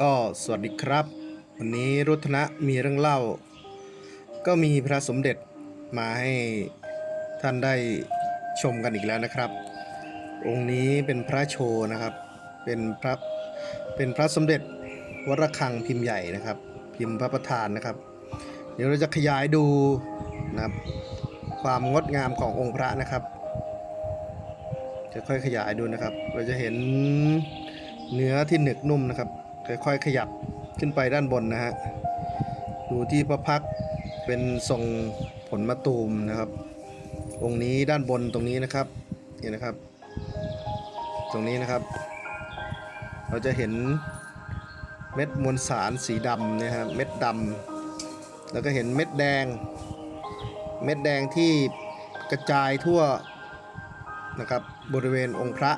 ก็สวัสดีครับ วันนี้รุทนะมีเรื่องเล่า ก็มีพระสมเด็จมาให้ท่านได้ชมกันอีกแล้วนะครับ องค์นี้เป็นพระโชนะครับ เป็นพระเป็นพระสมเด็จวรคังพิมพ์ใหญ่นะครับ พิมพ์พระประธานนะครับ เดี๋ยวเราจะขยายดูนะครับความงดงามขององค์พระนะครับ จะค่อยขยายดูนะครับ เราจะเห็นเนื้อที่หนึกนุ่มนะครับ ค่อยๆขยับขึ้นไปด้านบนนะฮะ ดูที่พระพักเป็นทรงผลมะตูมนะครับ องค์นี้ด้านบนตรงนี้นะครับนี่นะครับ ตรงนี้นะครับ เราจะเห็นเม็ดมวลสารสีดำนี่ยครับเม็ดดำแล้วก็เห็นเม็ดแดง เม็ดแดงที่กระจายทั่วนะครับบริเวณองค์พระ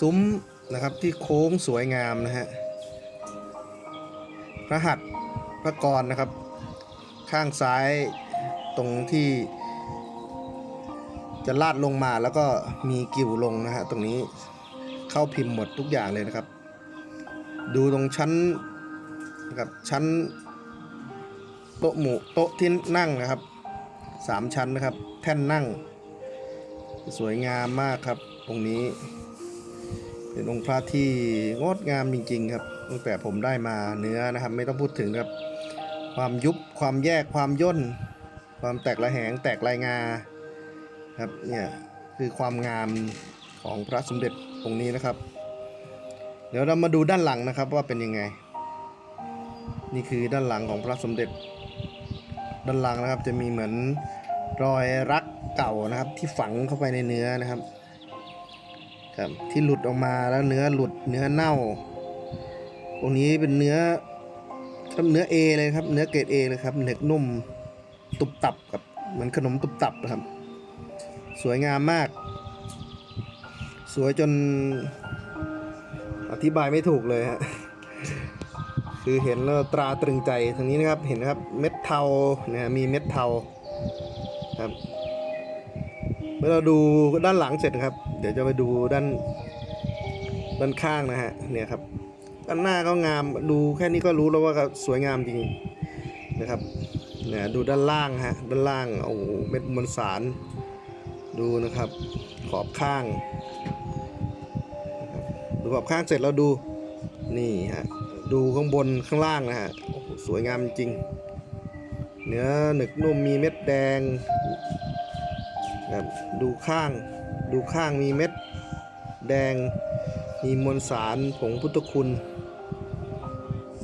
ซุ้ม นะครับที่โค้งสวยงามนะฮะพระหัตถ์พระกรนะครับ ข้างซ้ายตรงที่ จะลาดลงมาแล้วก็มีกิ่วลงนะฮะตรงนี้เข้าพิมพ์หมดทุกอย่างเลยนะครับ ดูตรงชั้นนะครับชั้นโต๊ะหมู่โต๊ะที่นั่งนะครับสามชั้นนะครับ แท่นนั่ง สวยงามมากครับ ตรงนี้ เป็นองค์พระที่งดงามจริง ๆ ครับตั้งแต่ผมได้มาเนื้อนะครับ ไม่ต้องพูดถึงครับ ความยุบความแยกความย่น ความแตกระแหงแตกลายงาครับเนี่ยคือความงามของพระสมเด็จองค์นี้นะครับ เดี๋ยวเรามาดูด้านหลังนะครับว่าเป็นยังไง นี่คือด้านหลังของพระสมเด็จ ด้านหลังนะครับจะมีเหมือนรอยรักเก่านะครับที่ฝังเข้าไปในเนื้อนะครับ ครับที่หลุดออกมาแล้วเนื้อหลุดเนื้อเน่าตรงนี้เป็นเนื้อครับเนื้อ A เลยครับ เนื้อเกรด A เลยครับเนื้อนุ่มตุบตับครับเหมือนขนมตุบตับนะครับ สวยงามมาก สวยจน อธิบายไม่ถูกเลยฮะคือเห็นแล้วตราตรึงใจทางนี้นะครับเห็นครับ เม็ดเทาเนะฮะมีเม็ดเทาครับ มื่อเราดูด้านหลังเสร็จนะครับ เดี๋ยวจะไปดูด้านด้านข้างนะฮะเนี่ยครับด้านหน้าก็งามดูแค่นี้ก็รู้แล้วว่าสวยงามจริงนะครับเนี่ยดูด้านล่างฮะด้านล่างโอ้โหเม็ดมวลสารดูนะครับ ขอบข้างดูขอบข้างเสร็จแล้วดูนี่ฮะดูข้างบนข้างล่างนะฮะสวยงามจริง เนื้อหนึกนุ่มมีเม็ดแดง ครับดูข้างดูข้างมีเม็ดแดงมีมวลสารผงพุทธคุณ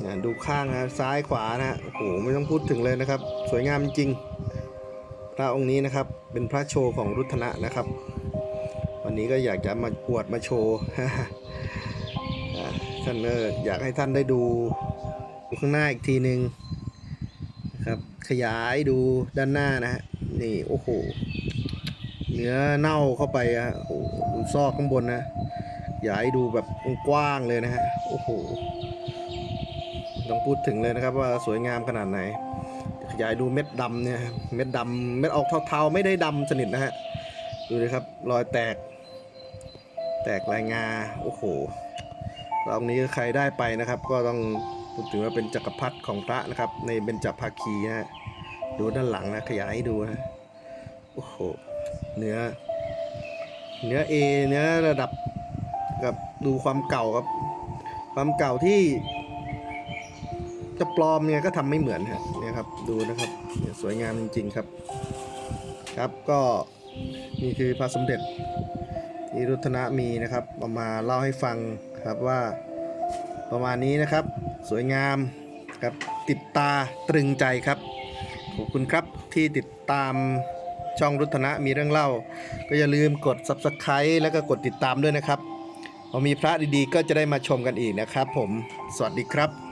นะดูข้างนะซ้ายขวานะโอ้โหไม่ต้องพูดถึงเลยนะครับ สวยงามจริง พระองค์นี้นะครับเป็นพระโชว์ของรุทนะนะครับ วันนี้ก็อยากจะมาอวดมาโชว์ท่านเอออยากให้ท่านได้ดูข้างหน้าอีกทีหนึ่งนะครับขยายดูด้านหน้านะฮะนี่โอ้โห เนื้อเน่าเข้าไปอะโอ้โหดูซอกข้างบนนะอยากให้ดูแบบกว้างเลยนะฮะโอ้โหต้องพูดถึงเลยนะครับว่าสวยงามขนาดไหนขยายดูเม็ดดำเนี่ยเม็ดดำเม็ดออกเทาๆไม่ได้ดำสนิทนะฮะดูเลยครับรอยแตก แตกลายงาโอ้โหรอบนี้ใครได้ไปนะครับ ก็ต้องพูดถึงว่าเป็นจักรพรรดิของพระนะครับ ในเบญจภาคีนะฮะดูด้านหลังนะขยายให้ดูนะโอ้โห เนื้อ เนื้อ A เนื้อระดับกับดูความเก่าครับ ความเก่าที่ จะปลอมเนี่ยก็ทำไม่เหมือนฮะเนี่ยครับ ดูนะครับสวยงามจริง ๆครับ ครับก็นี่คือพระสมเด็จที่รุทนะมีนะครับเอามาเล่าให้ฟังครับว่าประมาณนี้นะครับ สวยงามครับติดตาตรึงใจครับขอบคุณครับที่ติดตาม ช่องรุทนะมีเรื่องเล่า ก็อย่าลืมกด subscribe แล้วก็กดติดตามด้วยนะครับพอมีพระดีๆ ก็จะได้มาชมกันอีกนะครับ ผม สวัสดีครับ